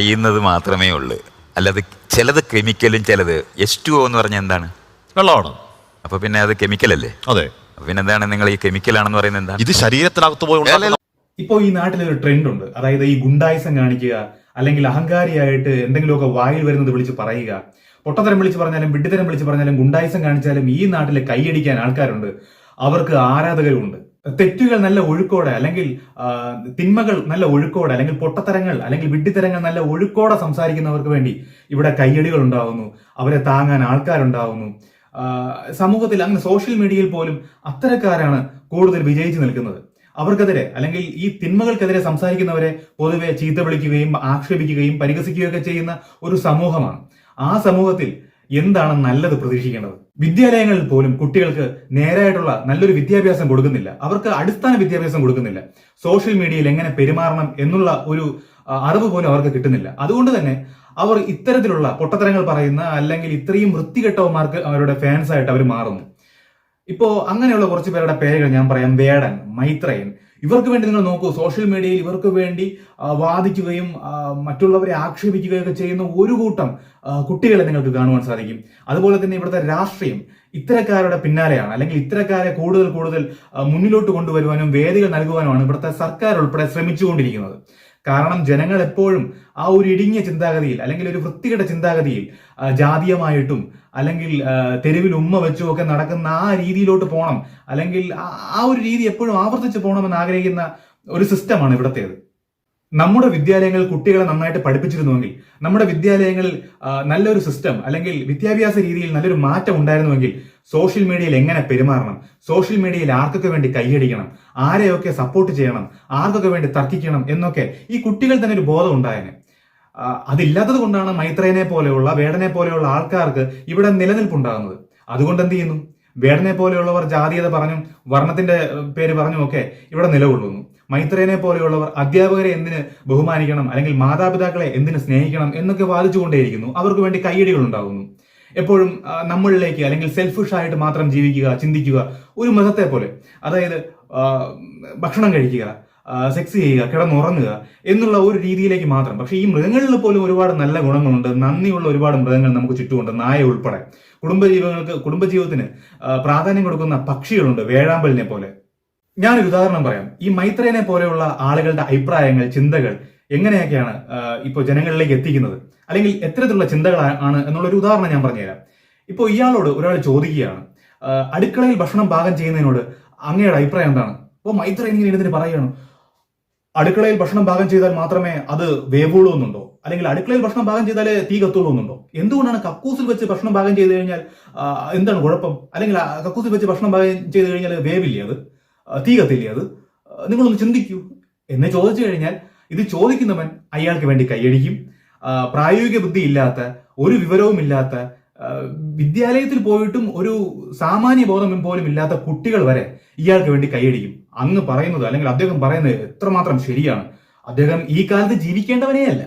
ചെയ്യുന്നത് മാത്രമേ ഉള്ളൂ. അല്ലാതെ ചിലത് കെമിക്കലും ചിലത് എച്ച് ടു എന്ന് പറഞ്ഞാൽ എന്താണ്? വെള്ളമാണ്. അപ്പൊ പിന്നെ അത് കെമിക്കലല്ലേ അതെ. അപ്പൊ പിന്നെ എന്താണ് നിങ്ങൾ ഈ കെമിക്കൽ ആണെന്ന് പറയുന്നത് എന്താണ്? ഇത് ശരീരത്തിനകത്ത് പോയി ഉണ്ടാക്കുന്ന ഇപ്പോൾ ഈ നാട്ടിൽ ഒരു ട്രെൻഡ് ഉണ്ട്. അതായത് ഈ ഗുണ്ടായിസം കാണിക്കുക അല്ലെങ്കിൽ അഹങ്കാരിയായിട്ട് എന്തെങ്കിലുമൊക്കെ വായിൽ വരുന്നത് വിളിച്ച് പറയുക. പൊട്ടത്തരം വിളിച്ച് പറഞ്ഞാലും വിഡ്ഢിത്തരം വിളിച്ച് പറഞ്ഞാലും ഗുണ്ടായിസം കാണിച്ചാലും ഈ നാട്ടിൽ കൈയടിക്കാൻ ആൾക്കാരുണ്ട്. അവർക്ക് ആരാധകരുമുണ്ട്. തെറ്റുകൾ നല്ല ഒഴുക്കോടെ അല്ലെങ്കിൽ തിന്മകൾ നല്ല ഒഴുക്കോടെ അല്ലെങ്കിൽ പൊട്ടത്തരങ്ങൾ അല്ലെങ്കിൽ വിഡ്ഢിത്തരങ്ങൾ നല്ല ഒഴുക്കോടെ സംസാരിക്കുന്നവർക്ക് വേണ്ടി ഇവിടെ കയ്യടികൾ ഉണ്ടാകുന്നു അവരെ താങ്ങാൻ ആൾക്കാരുണ്ടാകുന്നു ആ, സമൂഹത്തിൽ അങ്ങനെ സോഷ്യൽ മീഡിയയിൽ പോലും അത്തരക്കാരാണ് കൂടുതൽ വിജയിച്ചു നിൽക്കുന്നത്. അവർക്കെതിരെ അല്ലെങ്കിൽ ഈ തിന്മകൾക്കെതിരെ സംസാരിക്കുന്നവരെ പൊതുവെ ചീത്ത വിളിക്കുകയും ആക്ഷേപിക്കുകയും പരിഹസിക്കുകയൊക്കെ ചെയ്യുന്ന ഒരു സമൂഹമാണ്. ആ സമൂഹത്തിൽ എന്താണ് നല്ലത് പ്രതീക്ഷിക്കേണ്ടത്? വിദ്യാലയങ്ങളിൽ പോലും കുട്ടികൾക്ക് നേരായിട്ടുള്ള നല്ലൊരു വിദ്യാഭ്യാസം കൊടുക്കുന്നില്ല. അവർക്ക് അടിസ്ഥാന വിദ്യാഭ്യാസം കൊടുക്കുന്നില്ല. സോഷ്യൽ മീഡിയയിൽ എങ്ങനെ പെരുമാറണം എന്നുള്ള ഒരു അറിവ് പോലും അവർക്ക് കിട്ടുന്നില്ല. അതുകൊണ്ട് തന്നെ അവർ ഇത്തരത്തിലുള്ള പൊട്ടത്തരങ്ങൾ പറയുന്ന അല്ലെങ്കിൽ ഇത്രയും വൃത്തികെട്ടവന്മാർക്ക് അവരുടെ ഫാൻസ് ആയിട്ട് അവർ മാറുന്നു. ഇപ്പോ അങ്ങനെയുള്ള കുറച്ച് പേരുടെ പേരുകൾ ഞാൻ പറയാം. വേടൻ മൈത്രയൻ ഇവർക്ക് വേണ്ടി നിങ്ങൾ നോക്കൂ സോഷ്യൽ മീഡിയയിൽ ഇവർക്ക് വേണ്ടി വാദിക്കുകയും മറ്റുള്ളവരെ ആക്ഷേപിക്കുകയൊക്കെ ചെയ്യുന്ന ഒരു കൂട്ടം കുട്ടികളെ നിങ്ങൾക്ക് കാണുവാൻ സാധിക്കും. അതുപോലെ തന്നെ ഇവിടുത്തെ രാഷ്ട്രീയം ഇത്തരക്കാരുടെ പിന്നാലെയാണ്. അല്ലെങ്കിൽ ഇത്തരക്കാരെ കൂടുതൽ കൂടുതൽ മുന്നിലോട്ട് കൊണ്ടുവരുവാനും വേദികൾ നൽകുവാനുമാണ് ഇവിടുത്തെ സർക്കാർ ഉൾപ്പെടെ ശ്രമിച്ചുകൊണ്ടിരിക്കുന്നത്. കാരണം ജനങ്ങൾ എപ്പോഴും ആ ഒരു ഇടുങ്ങിയ ചിന്താഗതിയിൽ അല്ലെങ്കിൽ ഒരു വൃത്തികെട്ട ചിന്താഗതിയിൽ ജാതീയമായിട്ടും അല്ലെങ്കിൽ തെരുവിൽ ഉമ്മ വെച്ചും ഒക്കെ നടക്കുന്ന ആ രീതിയിലോട്ട് പോകണം അല്ലെങ്കിൽ ആ ഒരു രീതി എപ്പോഴും ആവർത്തിച്ച് പോകണമെന്ന് ആഗ്രഹിക്കുന്ന ഒരു സിസ്റ്റമാണ് ഇവിടത്തേത്. നമ്മുടെ വിദ്യാലയങ്ങളിൽ കുട്ടികളെ നന്നായിട്ട് പഠിപ്പിച്ചിരുന്നുവെങ്കിൽ നമ്മുടെ വിദ്യാലയങ്ങളിൽ നല്ലൊരു സിസ്റ്റം അല്ലെങ്കിൽ വിദ്യാഭ്യാസ രീതിയിൽ നല്ലൊരു മാറ്റം ഉണ്ടായിരുന്നുവെങ്കിൽ സോഷ്യൽ മീഡിയയിൽ എങ്ങനെ പെരുമാറണം? സോഷ്യൽ മീഡിയയിൽ ആർക്കൊക്കെ വേണ്ടി കൈയടിക്കണം? ആരെയൊക്കെ സപ്പോർട്ട് ചെയ്യണം? ആർക്കൊക്കെ വേണ്ടി തർക്കിക്കണം? എന്നൊക്കെ ഈ കുട്ടികൾ തന്നെ ഒരു ബോധം ഉണ്ടായേനെ. അതില്ലാത്തത് കൊണ്ടാണ് മൈത്രേനെ പോലെയുള്ള വേടനെ പോലെയുള്ള ആൾക്കാർക്ക് ഇവിടെ നിലനിൽപ്പുണ്ടാകുന്നത്. അതുകൊണ്ട് എന്ത് ചെയ്യുന്നു? വേടനെ പോലെയുള്ളവർ ജാതീയത പറഞ്ഞും വർണത്തിന്റെ പേര് പറഞ്ഞും ഒക്കെ ഇവിടെ നിലകൊള്ളുന്നു. മൈത്രേനെ പോലെയുള്ളവർ അധ്യാപകരെ എന്തിന് ബഹുമാനിക്കണം അല്ലെങ്കിൽ മാതാപിതാക്കളെ എന്തിന് സ്നേഹിക്കണം എന്നൊക്കെ വാദിച്ചുകൊണ്ടേയിരിക്കുന്നു. അവർക്ക് വേണ്ടി കയ്യടികൾ ഉണ്ടാകുന്നു. എപ്പോഴും നമ്മളിലേക്ക് അല്ലെങ്കിൽ സെൽഫിഷ് ആയിട്ട് മാത്രം ജീവിക്കുക ചിന്തിക്കുക ഒരു മതത്തെ പോലെ. അതായത് ഭക്ഷണം കഴിക്കുക സെക്സ് ചെയ്യുക കിടന്നുറങ്ങുക എന്നുള്ള ഒരു രീതിയിലേക്ക് മാത്രം. പക്ഷേ ഈ മൃഗങ്ങളിൽ പോലും ഒരുപാട് നല്ല ഗുണങ്ങളുണ്ട്. നന്ദിയുള്ള ഒരുപാട് മൃഗങ്ങൾ നമുക്ക് ചുറ്റുമുണ്ട്. നായ ഉൾപ്പെടെ. കുടുംബജീവങ്ങൾക്ക് കുടുംബജീവിതത്തിന് പ്രാധാന്യം കൊടുക്കുന്ന പക്ഷികളുണ്ട്. വേഴാമ്പലിനെ പോലെ. ഞാനൊരു ഉദാഹരണം പറയാം. ഈ മൈത്രേനെ പോലെയുള്ള ആളുകളുടെ അഭിപ്രായങ്ങൾ ചിന്തകൾ എങ്ങനെയൊക്കെയാണ് ഇപ്പോൾ ജനങ്ങളിലേക്ക് എത്തിക്കുന്നത്? അല്ലെങ്കിൽ എത്തരത്തിലുള്ള ചിന്തകൾ ആണ് എന്നുള്ളൊരു ഉദാഹരണം ഞാൻ പറഞ്ഞുതരാം. ഇപ്പോൾ ഇയാളോട് ഒരാൾ ചോദിക്കുകയാണ്. അടുക്കളയിൽ ഭക്ഷണം പാകം ചെയ്യുന്നതിനോട് അങ്ങയുടെ അഭിപ്രായം എന്താണ്? അപ്പോൾ മൈത്ര ഇങ്ങനെ ഇരുന്നിട്ട് പറയുകയാണ് അടുക്കളയിൽ ഭക്ഷണം പാകം ചെയ്താൽ മാത്രമേ അത് വേവുള്ളൂ എന്നുണ്ടോ? അല്ലെങ്കിൽ അടുക്കളയിൽ ഭക്ഷണം പാകം ചെയ്താലേ തീ കത്തുള്ളൂ എന്നുണ്ടോ? എന്തുകൊണ്ടാണ് കക്കൂസിൽ വെച്ച് ഭക്ഷണം പാകം ചെയ്ത് കഴിഞ്ഞാൽ എന്താണ് കുഴപ്പം? അല്ലെങ്കിൽ കക്കൂസിൽ വെച്ച് ഭക്ഷണം പാകം ചെയ്ത് കഴിഞ്ഞാൽ വേവില്ലേ അത്? തീ കത്തില്ലേ അത്? നിങ്ങളൊന്ന് ചിന്തിക്കൂ. എന്നെ ചോദിച്ചു കഴിഞ്ഞാൽ ഇത് ചോദിക്കുന്നവൻ അയാൾക്ക് വേണ്ടി കൈയടിക്കും. പ്രായോഗിക ബുദ്ധി ഇല്ലാത്ത ഒരു വിവരവും ഇല്ലാത്ത വിദ്യാലയത്തിൽ പോയിട്ടും ഒരു സാമാന്യ ബോധം പോലും ഇല്ലാത്ത കുട്ടികൾ വരെ ഇയാൾക്ക് വേണ്ടി കൈയടിക്കും. അങ്ങ് പറയുന്നത് അല്ലെങ്കിൽ അദ്ദേഹം പറയുന്നത് എത്രമാത്രം ശരിയാണ്. അദ്ദേഹം ഈ കാലത്ത് ജീവിക്കേണ്ടവനേ അല്ല.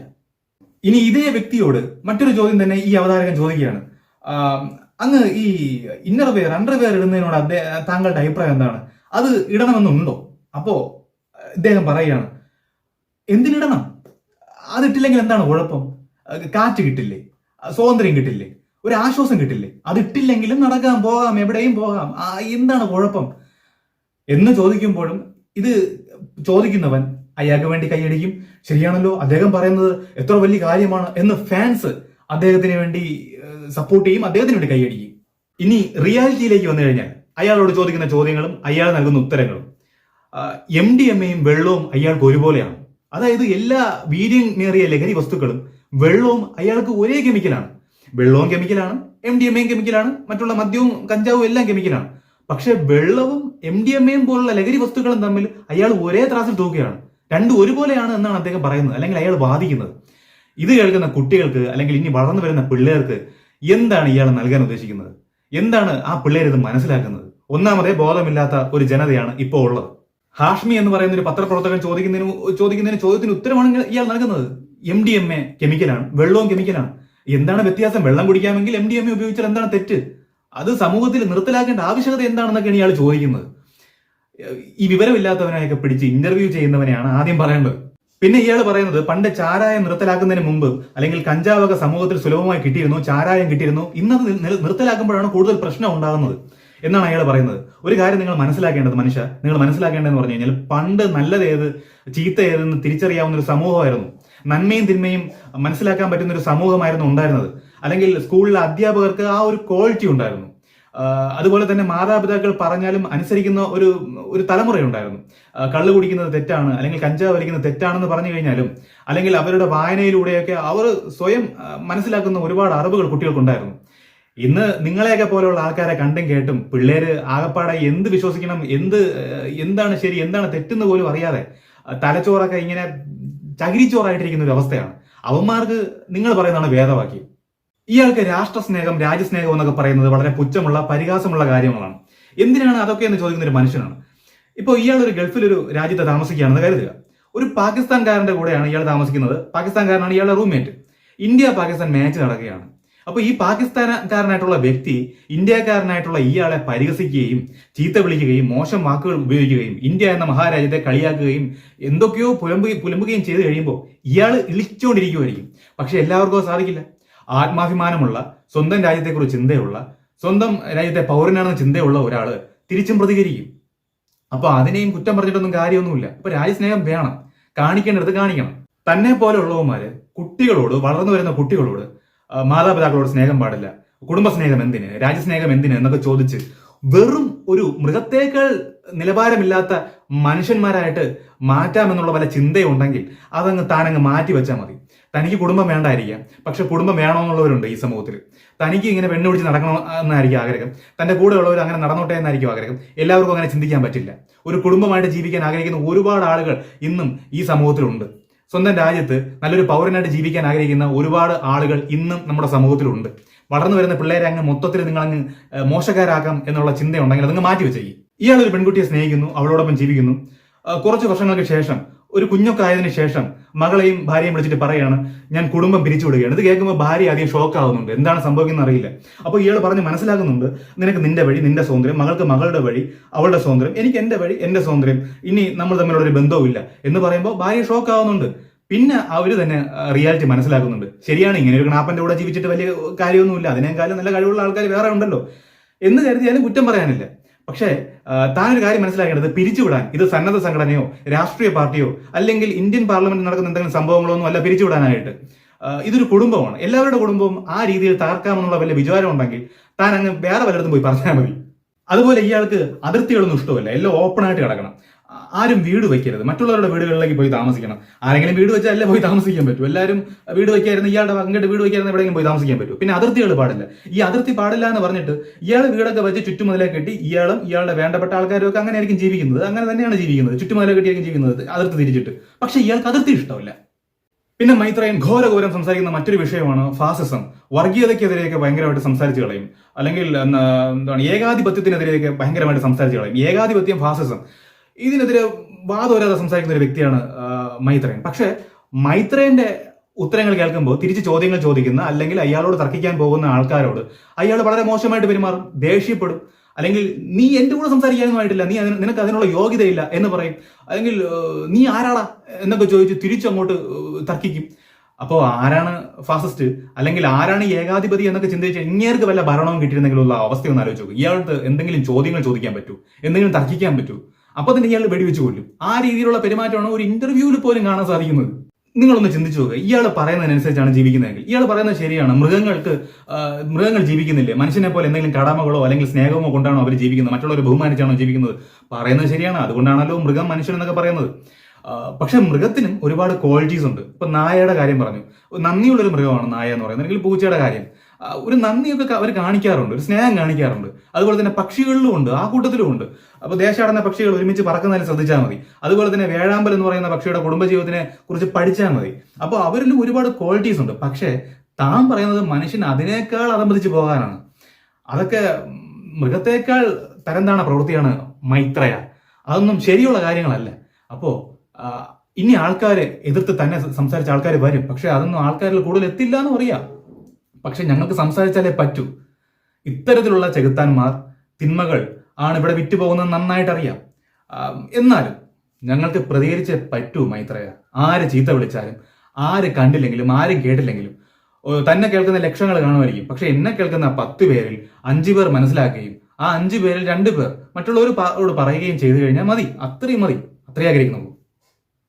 ഇനി ഇതേ വ്യക്തിയോട് മറ്റൊരു ചോദ്യം തന്നെ ഈ അവതാരകൻ ചോദിക്കുകയാണ്. അങ്ങ് ഈ ഇന്നർ വെയർ അണ്ടർ വെയർ ഇടുന്നതിനോട് അദ്ദേഹം താങ്കളുടെ അഭിപ്രായം എന്താണ്? അത് ഇടണമെന്നുണ്ടോ? അപ്പോ ഇദ്ദേഹം പറയുകയാണ് എന്തിനിടണം? അതിട്ടില്ലെങ്കിൽ എന്താണ് കുഴപ്പം? കാറ്റ് കിട്ടില്ലേ? സ്വാതന്ത്ര്യം കിട്ടില്ലേ? ഒരു ആശ്വാസം കിട്ടില്ലേ? അതിട്ടില്ലെങ്കിലും നടക്കാം പോകാം എവിടെയും പോകാം. എന്താണ് കുഴപ്പം? എന്ന് ചോദിക്കുമ്പോഴും ഇത് ചോദിക്കുന്നവൻ അയാൾക്ക് വേണ്ടി കൈയടിക്കും. ശരിയാണല്ലോ അദ്ദേഹം പറയുന്നത് എത്ര വലിയ കാര്യമാണ് എന്ന് ഫാൻസ് അദ്ദേഹത്തിന് വേണ്ടി സപ്പോർട്ട് ചെയ്യും അദ്ദേഹത്തിന് വേണ്ടി കൈയടിക്കും. ഇനി റിയാലിറ്റിയിലേക്ക് വന്നു കഴിഞ്ഞാൽ അയാളോട് ചോദിക്കുന്ന ചോദ്യങ്ങളും അയാൾ നൽകുന്ന ഉത്തരങ്ങളും. എം ഡി എം എയും വെള്ളവും അയാൾക്ക് ഒരുപോലെയാണ്. അതായത് എല്ലാ വീര്യമേറിയ ലഹരി വസ്തുക്കളും വെള്ളവും അയാൾക്ക് ഒരേ കെമിക്കലാണ് വെള്ളവും കെമിക്കലാണ് എം ഡി എം എയും കെമിക്കലാണ് മറ്റുള്ള മദ്യവും കഞ്ചാവും എല്ലാം കെമിക്കലാണ് പക്ഷെ വെള്ളവും എം ഡി എം എയും പോലുള്ള ലഹരി വസ്തുക്കളും തമ്മിൽ അയാൾ ഒരേ ത്രാസിൽ തൂക്കുകയാണ്. രണ്ടും ഒരുപോലെയാണ് എന്നാണ് അദ്ദേഹം പറയുന്നത് അല്ലെങ്കിൽ അയാൾ വാദിക്കുന്നത്. ഇത് കേൾക്കുന്ന കുട്ടികൾക്ക് അല്ലെങ്കിൽ ഇനി വളർന്നു വരുന്ന പിള്ളേർക്ക് എന്താണ് ഇയാൾ നൽകാൻ ഉദ്ദേശിക്കുന്നത്? എന്താണ് ആ പിള്ളേർ ഇത് മനസ്സിലാക്കുന്നത്? ഒന്നാമതേ ബോധമില്ലാത്ത ഒരു ജനതയാണ് ഇപ്പോൾ ഉള്ളത്. ഹാഷ്മി എന്ന് പറയുന്ന ഒരു പത്രപ്രവർത്തകൻ ചോദിക്കുന്നതിന് ചോദിക്കുന്നതിന് ചോദ്യത്തിന് ഉത്തരമാണ് ഇയാൾ നൽകുന്നത്. എം ഡി എം എ കെമിക്കലാണ് വെള്ളവും കെമിക്കലാണ്. എന്താണ് വ്യത്യാസം? വെള്ളം കുടിക്കാമെങ്കിൽ എം ഡി എം എ ഉപയോഗിച്ചാൽ എന്താണ് തെറ്റ്? അത് സമൂഹത്തിൽ നിർത്തലാക്കേണ്ട ആവശ്യകത എന്താണെന്നൊക്കെയാണ് ഇയാൾ ചോദിക്കുന്നത്. ഈ വിവരമില്ലാത്തവനെയൊക്കെ പിടിച്ച് ഇന്റർവ്യൂ ചെയ്യുന്നവനെയാണ് ആദ്യം പറയേണ്ടത്. പിന്നെ ഇയാൾ പറയുന്നത് പണ്ട് ചാരായം നിർത്തലാക്കുന്നതിന് മുമ്പ് അല്ലെങ്കിൽ കഞ്ചാവൊക്കെ സമൂഹത്തിൽ സുലഭമായി കിട്ടിയിരുന്നു ചാരായം കിട്ടിയിരുന്നു ഇന്നത് നിർത്തലാക്കുമ്പോഴാണ് കൂടുതൽ പ്രശ്നം ഉണ്ടാകുന്നത്. എന്നാണ് അയാൾ പറയുന്നത്. ഒരു കാര്യം നിങ്ങൾ മനസ്സിലാക്കേണ്ടത് മനുഷ്യ നിങ്ങൾ മനസ്സിലാക്കേണ്ടതെന്ന് പറഞ്ഞു കഴിഞ്ഞാൽ പണ്ട് നല്ലത് ഏത് ചീത്ത ഏതെന്ന് തിരിച്ചറിയാവുന്ന ഒരു സമൂഹമായിരുന്നു. നന്മയും തിന്മയും മനസ്സിലാക്കാൻ പറ്റുന്ന ഒരു സമൂഹമായിരുന്നു ഉണ്ടായിരുന്നത്. അല്ലെങ്കിൽ സ്കൂളിലെ അധ്യാപകർക്ക് ആ ഒരു ക്വാളിറ്റി ഉണ്ടായിരുന്നു. അതുപോലെ തന്നെ മാതാപിതാക്കൾ പറഞ്ഞാലും അനുസരിക്കുന്ന ഒരു ഒരു തലമുറയുണ്ടായിരുന്നു. കള്ള് കുടിക്കുന്നത് തെറ്റാണ് അല്ലെങ്കിൽ കഞ്ചാവ് വലിക്കുന്നത് തെറ്റാണെന്ന് പറഞ്ഞു കഴിഞ്ഞാലും അല്ലെങ്കിൽ അവരുടെ വായനയിലൂടെയൊക്കെ അവർ സ്വയം മനസ്സിലാക്കുന്ന ഒരുപാട് അറിവുകൾ കുട്ടികൾക്കുണ്ടായിരുന്നു. ഇന്ന് നിങ്ങളെയൊക്കെ പോലെയുള്ള ആൾക്കാരെ കണ്ടും കേട്ടും പിള്ളേര് ആകപ്പാടെ എന്ത് വിശ്വസിക്കണം എന്ത് എന്താണ് ശരി എന്താണ് തെറ്റെന്ന് പോലും അറിയാതെ തലച്ചോറൊക്കെ ഇങ്ങനെ ചകിരിച്ചോറായിട്ടിരിക്കുന്ന ഒരു അവസ്ഥയാണ്. അവന്മാർക്ക് നിങ്ങൾ പറയുന്നതാണ് വേദവാക്യം. ഇയാൾക്ക് രാഷ്ട്രസ്നേഹം രാജ്യസ്നേഹം എന്നൊക്കെ പറയുന്നത് വളരെ പുച്ഛമുള്ള പരിഹാസമുള്ള കാര്യങ്ങളാണ്. എന്തിനാണ് അതൊക്കെ എന്ന് ചോദിക്കുന്ന ഒരു മനുഷ്യനാണ്. ഇപ്പോൾ ഇയാൾ ഒരു ഗൾഫിൽ ഒരു രാജ്യത്ത് താമസിക്കുകയാണെന്ന് കരുതുക. ഒരു പാകിസ്ഥാൻകാരന്റെ കൂടെയാണ് ഇയാൾ താമസിക്കുന്നത്. പാകിസ്ഥാൻകാരനാണ് ഇയാളുടെ റൂംമേറ്റ്. ഇന്ത്യ പാകിസ്ഥാൻ മാച്ച് നടക്കുകയാണ്. അപ്പോൾ ഈ പാകിസ്ഥാനക്കാരനായിട്ടുള്ള വ്യക്തി ഇന്ത്യക്കാരനായിട്ടുള്ള ഇയാളെ പരിഹസിക്കുകയും ചീത്ത വിളിക്കുകയും മോശം വാക്കുകൾ ഉപയോഗിക്കുകയും ഇന്ത്യ എന്ന മഹാരാജ്യത്തെ കളിയാക്കുകയും എന്തൊക്കെയോ പുലമ്പുകയും പുലമ്പുകയും ചെയ്ത് കഴിയുമ്പോൾ ഇയാൾ ഇളിച്ചുകൊണ്ടിരിക്കുമായിരിക്കും പക്ഷെ എല്ലാവർക്കും സാധിക്കില്ല. ആത്മാഭിമാനമുള്ള സ്വന്തം രാജ്യത്തെക്കുറിച്ച് ചിന്തയുള്ള സ്വന്തം രാജ്യത്തെ പൗരനാണെന്ന ചിന്തയുള്ള ഒരാൾ തിരിച്ചും പ്രതികരിക്കും. അപ്പൊ അതിനെയും കുറ്റം പറഞ്ഞിട്ടൊന്നും കാര്യമൊന്നുമില്ല. ഇപ്പൊ രാജ്യസ്നേഹം വേണം. കാണിക്കേണ്ടത് കാണിക്കണം. തന്നെ പോലെയുള്ളവന്മാര് കുട്ടികളോട് വളർന്നു വരുന്ന കുട്ടികളോട് മാതാപിതാക്കളോട് സ്നേഹം പാടില്ല. കുടുംബസ്നേഹം എന്തിന്? രാജ്യസ്നേഹം എന്തിന് എന്നൊക്കെ ചോദിച്ച് വെറും ഒരു മൃഗത്തേക്കാൾ നിലവാരമില്ലാത്ത മനുഷ്യന്മാരായിട്ട് മാറ്റാമെന്നുള്ള വല്ല ചിന്തയുണ്ടെങ്കിൽ അതങ്ങ് താനങ്ങ് മാറ്റി വെച്ചാൽ മതി. തനിക്ക് കുടുംബം വേണ്ടായിരിക്കാം. പക്ഷെ കുടുംബം വേണമെന്നുള്ളവരുണ്ട് ഈ സമൂഹത്തിൽ തനിക്ക് ഇങ്ങനെ പെണ്ണ് പിടിച്ച് നടക്കണം എന്നായിരിക്കും ആഗ്രഹം. തന്റെ കൂടെ ഉള്ളവർ അങ്ങനെ നടന്നോട്ടെ എന്നായിരിക്കും ആഗ്രഹം. എല്ലാവർക്കും അങ്ങനെ ചിന്തിക്കാൻ പറ്റില്ല. ഒരു കുടുംബമായിട്ട് ജീവിക്കാൻ ആഗ്രഹിക്കുന്ന ഒരുപാട് ആളുകൾ ഇന്നും ഈ സമൂഹത്തിലുണ്ട്. സ്വന്തം രാജ്യത്ത് നല്ലൊരു പൗരനായിട്ട് ജീവിക്കാൻ ആഗ്രഹിക്കുന്ന ഒരുപാട് ആളുകൾ ഇന്നും നമ്മുടെ സമൂഹത്തിലുണ്ട്. വളർന്നു വരുന്ന പിള്ളേരെ അങ്ങ് മൊത്തത്തിൽ നിങ്ങൾ അങ്ങ് മോശക്കാരാക്കാം എന്നുള്ള ചിന്തയുണ്ടെങ്കിൽ അതങ്ങ് മാറ്റി വെച്ചേക്കും ഇയാൾ ഒരു പെൺകുട്ടിയെ സ്നേഹിക്കുന്നു അവളോടൊപ്പം ജീവിക്കുന്നു. കുറച്ച് വർഷങ്ങൾക്ക് ശേഷം ഒരു കുഞ്ഞൊക്കെ ആയതിനു ശേഷം മകളെയും ഭാര്യയും വിളിച്ചിട്ട് പറയാണ് ഞാൻ കുടുംബം പിരിച്ചുവിടുകയാണ് ഇത് കേൾക്കുമ്പോൾ ഭാര്യ ആദ്യം ഷോക്ക് ആവുന്നുണ്ട്. എന്താണ് സംഭവിക്കുന്നത് അറിയില്ല. അപ്പോൾ ഇയാൾ പറഞ്ഞ് മനസ്സിലാക്കുന്നുണ്ട് നിനക്ക് നിന്റെ വഴി നിന്റെ സ്വാതന്ത്ര്യം മകൾക്ക് മകളുടെ വഴി അവളുടെ സ്വാതന്ത്ര്യം എനിക്ക് എന്റെ വഴി എന്റെ സ്വാതന്ത്ര്യം ഇനി നമ്മൾ തമ്മിലുള്ള ഒരു ബന്ധവുമില്ല എന്ന് പറയുമ്പോൾ ഭാര്യ ഷോക്ക് ആവുന്നുണ്ട്. പിന്നെ അവർ തന്നെ റിയാലിറ്റി മനസ്സിലാക്കുന്നുണ്ട്. ശരിയാണ് ഇങ്ങനെ ഒരു നാപ്പന്റെ കൂടെ ജീവിച്ചിട്ട് വലിയ കാര്യമൊന്നുമില്ല. അതിനേക്കാളും നല്ല കഴിവുള്ള ആൾക്കാർ വേറെ ഉണ്ടല്ലോ. എന്ന് കരുതിയാലും കുറ്റം പറയാനില്ല. പക്ഷേ താനൊരു കാര്യം മനസ്സിലാക്കേണ്ടത് പിരിച്ചുവിടാൻ. ഇത് സന്നദ്ധ സംഘടനയോ രാഷ്ട്രീയ പാർട്ടിയോ അല്ലെങ്കിൽ ഇന്ത്യൻ പാർലമെന്റ് നടക്കുന്ന എന്തെങ്കിലും സംഭവങ്ങളോ ഒന്നും അല്ല പിരിച്ചുവിടാനായിട്ട്. ഇതൊരു കുടുംബമാണ്. എല്ലാവരുടെ കുടുംബവും ആ രീതിയിൽ തകർക്കാമെന്നുള്ള വലിയ വിചാരം ഉണ്ടെങ്കിൽ താൻ അങ്ങ് വേറെ പലയിടത്തും പോയി പറഞ്ഞാൽ മതി. അതുപോലെ ഇയാൾക്ക് അതിർത്തികളൊന്നും ഇഷ്ടമല്ല. എല്ലാം ഓപ്പൺ ആയിട്ട് കിടക്കണം. ആരും വീട് വെക്കരുത് മറ്റുള്ളവരുടെ വീടുകളിലേക്ക് പോയി താമസിക്കണം. ആരെങ്കിലും വീട് വെച്ചാൽ അല്ലേ പോയി താമസിക്കാൻ പറ്റൂ? എല്ലാവരും വീട് വെക്കായിരുന്നു ഇയാളുടെ അങ്ങോട്ട് വീട് വെക്കായിരുന്നു എവിടെയെങ്കിലും പോയി താമസിക്കാൻ പറ്റൂ. പിന്നെ അതിർത്തികൾ പാടില്ല. ഈ അതിർത്തി പാടില്ല എന്ന് പറഞ്ഞിട്ട് ഇയാൾ വീടൊക്കെ വെച്ച് ചുറ്റുമുതലേ കെട്ടി ഇയാളും ഇയാളുടെ വേണ്ടപ്പെട്ട ആൾക്കാരും ഒക്കെ അങ്ങനെ ആയിരിക്കും ജീവിക്കുന്നത്. അങ്ങനെ തന്നെയാണ് ജീവിക്കുന്നത്. ചുറ്റുമുതലേ കെട്ടിയായിരിക്കും ജീവിക്കുന്നത് അതിർത്തി തിരിച്ചിട്ട്. പക്ഷെ ഇയാൾക്ക് അതിർത്തി ഇഷ്ടമല്ല. പിന്നെ മൈത്രയൻ ഘോരഘോരം സംസാരിക്കുന്ന മറ്റൊരു വിഷയമാണ് ഫാസിസം. വർഗീയതയ്ക്കെതിരെയൊക്കെ ഭയങ്കരമായിട്ട് സംസാരിച്ചു കളയും. അല്ലെങ്കിൽ എന്താണ് ഏകാധിപത്യത്തിനെതിരെയൊക്കെ ഭയങ്കരമായിട്ട് സംസാരിച്ചു കളയും. ഏകാധിപത്യം ഫാസിസം. ഇതിനെതിരെ വാദോരാതെ സംസാരിക്കുന്ന ഒരു വ്യക്തിയാണ് മൈത്രേൻ പക്ഷേ മൈത്രേന്റെ ഉത്തരങ്ങൾ കേൾക്കുമ്പോൾ തിരിച്ച് ചോദ്യങ്ങൾ ചോദിക്കുന്ന അല്ലെങ്കിൽ അയാളോട് തർക്കിക്കാൻ പോകുന്ന ആൾക്കാരോട് അയാൾ വളരെ മോശമായിട്ട് പെരുമാറും ദേഷ്യപ്പെടും. അല്ലെങ്കിൽ നീ എന്റെ കൂടെ സംസാരിക്കാനൊന്നുമായിട്ടില്ല നീ അതിന് നിനക്ക് അതിനുള്ള യോഗ്യതയില്ല എന്ന് പറയും. അല്ലെങ്കിൽ നീ ആരാടാ? എന്നൊക്കെ ചോദിച്ച് തിരിച്ചങ്ങോട്ട് അങ്ങോട്ട് തർക്കിക്കും. അപ്പോൾ ആരാണ് ഫാസിസ്റ്റ്? അല്ലെങ്കിൽ ആരാണ് ഏകാധിപതി എന്നൊക്കെ ചിന്തിച്ച് ഇങ്ങേർക്ക് വല്ല ഭരണവും കിട്ടിയിരുന്നെങ്കിലുള്ള അവസ്ഥ ഒന്ന് ഇയാളുടെ എന്തെങ്കിലും ചോദ്യങ്ങൾ ചോദിക്കാൻ പറ്റൂ എന്തെങ്കിലും തർക്കിക്കാൻ പറ്റൂ. അപ്പൊ തന്നെ ഇയാൾ വെടിവെച്ച് കൊല്ലും. ആ രീതിയിലുള്ള പെരുമാറ്റമാണ് ഒരു ഇന്റർവ്യൂവിൽ പോലും കാണാൻ സാധിക്കുന്നത്. നിങ്ങളൊന്ന് ചിന്തിച്ചു നോക്കുക ഇയാൾ പറയുന്നതിനനുസരിച്ചാണ് ജീവിക്കുന്നതെങ്കിൽ. ഇയാൾ പറയുന്നത് ശരിയാണ്. മൃഗങ്ങൾക്ക് മൃഗങ്ങൾ ജീവിക്കുന്നില്ലേ? മനുഷ്യനെ പോലെ എന്തെങ്കിലും കടമകളോ അല്ലെങ്കിൽ സ്നേഹമോ കൊണ്ടാണോ അവർ ജീവിക്കുന്നത്? മറ്റുള്ളവരെ ബഹുമാനിച്ചാണോ ജീവിക്കുന്നത്? പറയുന്നത് ശരിയാണ്. അതുകൊണ്ടാണല്ലോ മൃഗം മനുഷ്യൻ എന്നൊക്കെ പറയുന്നത്. പക്ഷെ മൃഗത്തിനും ഒരുപാട് ക്വാളിറ്റീസ് ഉണ്ട്. ഇപ്പൊ നായയുടെ കാര്യം പറഞ്ഞു. നന്ദിയുള്ളൊരു മൃഗമാണ് നായ എന്ന് പറയുന്നത്. അല്ലെങ്കിൽ പൂച്ചയുടെ കാര്യം. ഒരു നന്ദിയൊക്കെ അവർ കാണിക്കാറുണ്ട് ഒരു സ്നേഹം കാണിക്കാറുണ്ട്. അതുപോലെ തന്നെ പക്ഷികളിലും ഉണ്ട് ആ കൂട്ടത്തിലും ഉണ്ട്. അപ്പൊ ദേശാടന പക്ഷികൾ ഒരുമിച്ച് പറക്കുന്നതിന് ശ്രദ്ധിച്ചാൽ മതി. അതുപോലെ തന്നെ വേഴാമ്പൽ എന്ന് പറയുന്ന പക്ഷിയുടെ കുടുംബജീവിതത്തിനെ കുറിച്ച് പഠിച്ചാൽ മതി. അപ്പോൾ അവരിലും ഒരുപാട് ക്വാളിറ്റീസ് ഉണ്ട്. പക്ഷേ താൻ പറയുന്നത് മനുഷ്യൻ അതിനേക്കാൾ അതമ്പതിച്ച് പോകാനാണ്. അതൊക്കെ മൃഗത്തേക്കാൾ തരംതാണ പ്രവൃത്തിയാണ് മൈത്രയ. അതൊന്നും ശരിയുള്ള കാര്യങ്ങളല്ല. അപ്പോ ഇനി ആൾക്കാര് എതിർത്ത് തന്നെ സംസാരിച്ച ആൾക്കാർ വരും. പക്ഷെ അതൊന്നും ആൾക്കാരിൽ കൂടുതൽ എത്തില്ല എന്ന് പറയാം. പക്ഷെ ഞങ്ങൾക്ക് സംസാരിച്ചാലേ പറ്റൂ. ഇത്തരത്തിലുള്ള ചെകുത്താന്മാർ തിന്മകൾ ആണ് ഇവിടെ വിറ്റുപോകുന്നത് നന്നായിട്ട് അറിയാം എന്നാലും ഞങ്ങൾക്ക് പ്രതികരിച്ചേ പറ്റൂ മൈത്രയ. ആര് ചീത്ത വിളിച്ചാലും ആര് കണ്ടില്ലെങ്കിലും ആരും കേട്ടില്ലെങ്കിലും തന്നെ കേൾക്കുന്ന ലക്ഷങ്ങൾ കാണുമായിരിക്കും. പക്ഷെ എന്നെ കേൾക്കുന്ന പത്ത് പേരിൽ അഞ്ചു പേർ മനസ്സിലാക്കുകയും ആ അഞ്ചു പേരിൽ രണ്ടു പേർ മറ്റുള്ളവരോട് പറയുകയും ചെയ്തു കഴിഞ്ഞാൽ മതി. അത്രയും മതി. അത്രയും ആഗ്രഹിക്കുന്നു